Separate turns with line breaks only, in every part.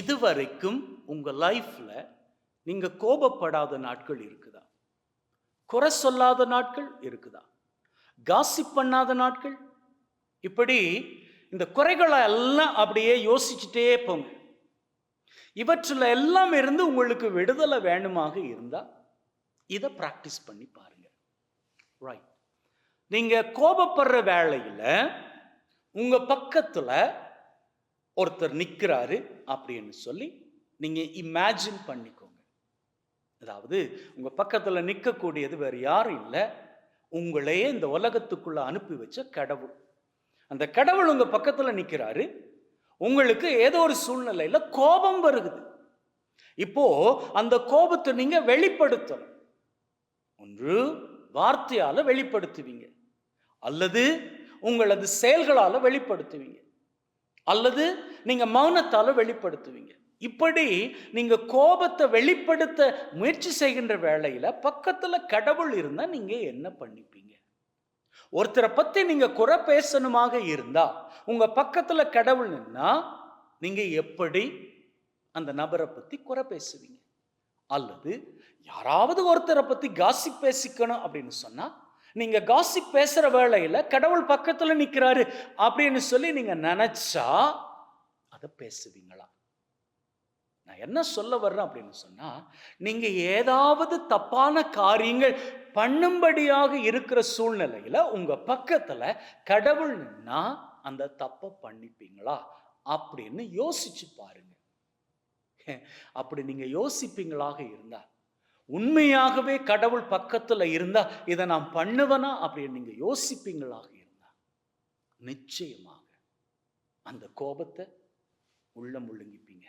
இதுவரைக்கும் உங்கள் லைஃப்பில் நீங்கள் கோபப்படாத நாட்கள் இருக்குதா? குறை சொல்லாத நாட்கள் இருக்குதா? காசிப் பண்ணாத நாட்கள்? இப்படி இந்த குறைகளை எல்லாம் அப்படியே யோசிச்சுட்டே போங்க. இவற்றில் எல்லாம் இருந்து உங்களுக்கு விடுதலை வேணுமாக இருந்தால் இதை ப்ராக்டிஸ் பண்ணி பாருங்க. ரைட் நீங்கள் கோபப்படுற வேலையில் உங்கள் பக்கத்தில் ஒருத்தர் நிற்கிறாரு அப்படின்னு சொல்லி நீங்கள் இமேஜின் பண்ணிக்கோங்க. அதாவது உங்கள் பக்கத்தில் நிற்கக்கூடியது வேறு யாரும் இல்லை. உங்களையே இந்த உலகத்துக்குள்ளே அனுப்பி வச்ச கடவுள். அந்த கடவுள் உங்கள் பக்கத்தில் நிற்கிறாரு உங்களுக்கு ஏதோ ஒரு சூழ்நிலையில் கோபம் வருகுது இப்போ அந்த கோபத்தை நீங்க வெளிப்படுத்தணும். ஒன்று வார்த்தையால வெளிப்படுத்துவீங்க. அல்லது உங்களது செயல்களால வெளிப்படுத்துவீங்க. அல்லது நீங்கள் மௌனத்தால் வெளிப்படுத்துவீங்க. இப்படி நீங்கள் கோபத்தை வெளிப்படுத்த முயற்சி செய்கின்ற வேளையில் பக்கத்தில் கடவுள் இருந்தால் நீங்கள் என்ன பண்ணிப்பீங்க? ஒருத்தரை பற்றி நீங்கள் குறை பேசணுமாக இருந்தால் உங்கள் பக்கத்தில் கடவுள் நின்னா நீங்கள் எப்படி அந்த நபரை பற்றி குறை பேசுவீங்க? அல்லது யாராவது ஒருத்தரை பற்றி காசி பேசிக்கணும் அப்படின்னு சொன்னால் நீங்க காசிப் பேசுற வேலையில கடவுள் பக்கத்துல நிக்கிறாரு அப்படின்னு சொல்லி நீங்க நினைச்சா அதை பேசுவீங்களா? நான் என்ன சொல்ல வர்றேன் அப்படின்னு சொன்னா நீங்க ஏதாவது தப்பான காரியங்கள் பண்ணும்படியாக இருக்கிற சூழ்நிலையில உங்க பக்கத்துல கடவுள் நின்னா அந்த தப்பை பண்ணிப்பீங்களா? அப்படின்னு யோசிச்சு பாருங்க. அப்படி நீங்க யோசிப்பீங்களாக இருந்தா உண்மையாகவே கடவுள் பக்கத்துல இருந்தா இதை நான் பண்ணுவேனா அப்படின்னு நீங்க யோசிப்பீங்களாக இருந்தா நிச்சயமாக அந்த கோபத்தை உள்ள முழுங்கிப்பீங்க.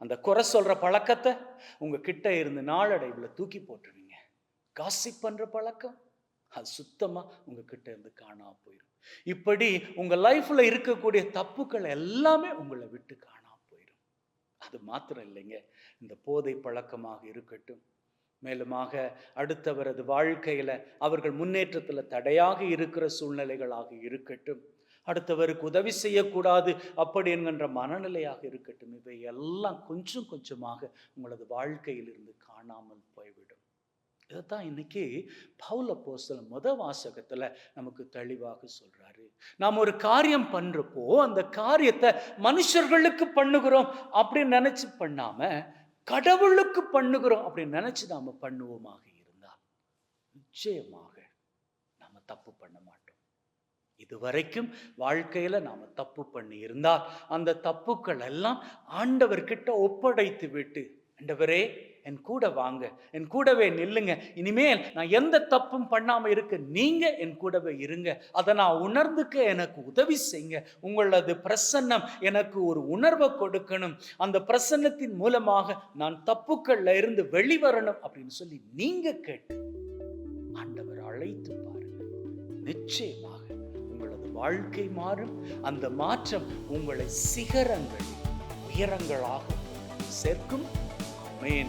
அந்த குறை சொல்ற பழக்கத்தை உங்க கிட்ட இருந்து நாளடைவில் தூக்கி போட்டுருவீங்க. காசி பண்ற பழக்கம் அது சுத்தமா உங்க கிட்ட இருந்து காணாமல் போயிடும் இப்படி உங்க லைஃப்ல இருக்கக்கூடிய தப்புக்கள் எல்லாமே உங்களை விட்டு காணாம போயிடும் அது மாத்திரம் இல்லைங்க. இந்த போதை பழக்கமாக இருக்கட்டும் மேலுமாக அடுத்தவரது வாழ்க்கையில் அவர்கள் முன்னேற்றத்தில் தடையாக இருக்கிற சூழ்நிலைகளாக இருக்கட்டும். அடுத்தவருக்கு உதவி செய்யக்கூடாது அப்படி என்கின்ற மனநிலையாக இருக்கட்டும். இவை எல்லாம் கொஞ்சம் கொஞ்சமாக உங்களது வாழ்க்கையிலிருந்து காணாமல் போய்விடும். இதைத்தான் இன்னைக்கு பவுல போஸ்தல முத வாசகத்தில் நமக்கு தெளிவாக சொல்றாரு. நாம் ஒரு காரியம் பண்ணுறப்போ அந்த காரியத்தை மனுஷர்களுக்கு பண்ணுகிறோம் அப்படின்னு நினச்சி பண்ணாமல் கடவுளுக்கு பண்ணுகிறோம் அப்படின்னு நினச்சி நாம் பண்ணுவோமாக இருந்தால் நிச்சயமாக நாம் தப்பு பண்ண மாட்டோம். இதுவரைக்கும் வாழ்க்கையில் நாம் தப்பு பண்ணி இருந்தால் அந்த தப்புக்கள் எல்லாம் ஆண்டவர்கிட்ட ஒப்படைத்து விட்டு ஆண்டவரே என் கூட வாங்க. என் கூடவே நில்லுங்க. இனிமேல் நான் எந்த தப்பும் பண்ணாம இருக்க நீங்க என் கூடவே இருங்க. அதை நான் உணர்ந்துக்க எனக்கு உதவி செய்யுங்க. உங்களது பிரசன்னம் எனக்கு ஒரு உணர்வை கொடுக்கணும். அந்த பிரசன்னத்தின் மூலமாக நான் தப்புக்கள்ல இருந்து வெளிவரணும் அப்படின்னு சொல்லி நீங்க கேட்டு ஆண்டவர் அழைத்து பாருங்க நிச்சயமாக உங்களது வாழ்க்கை மாறும். அந்த மாற்றம் உங்களை சிகரங்கள் உயரங்களாக சேர்க்கும். Amen.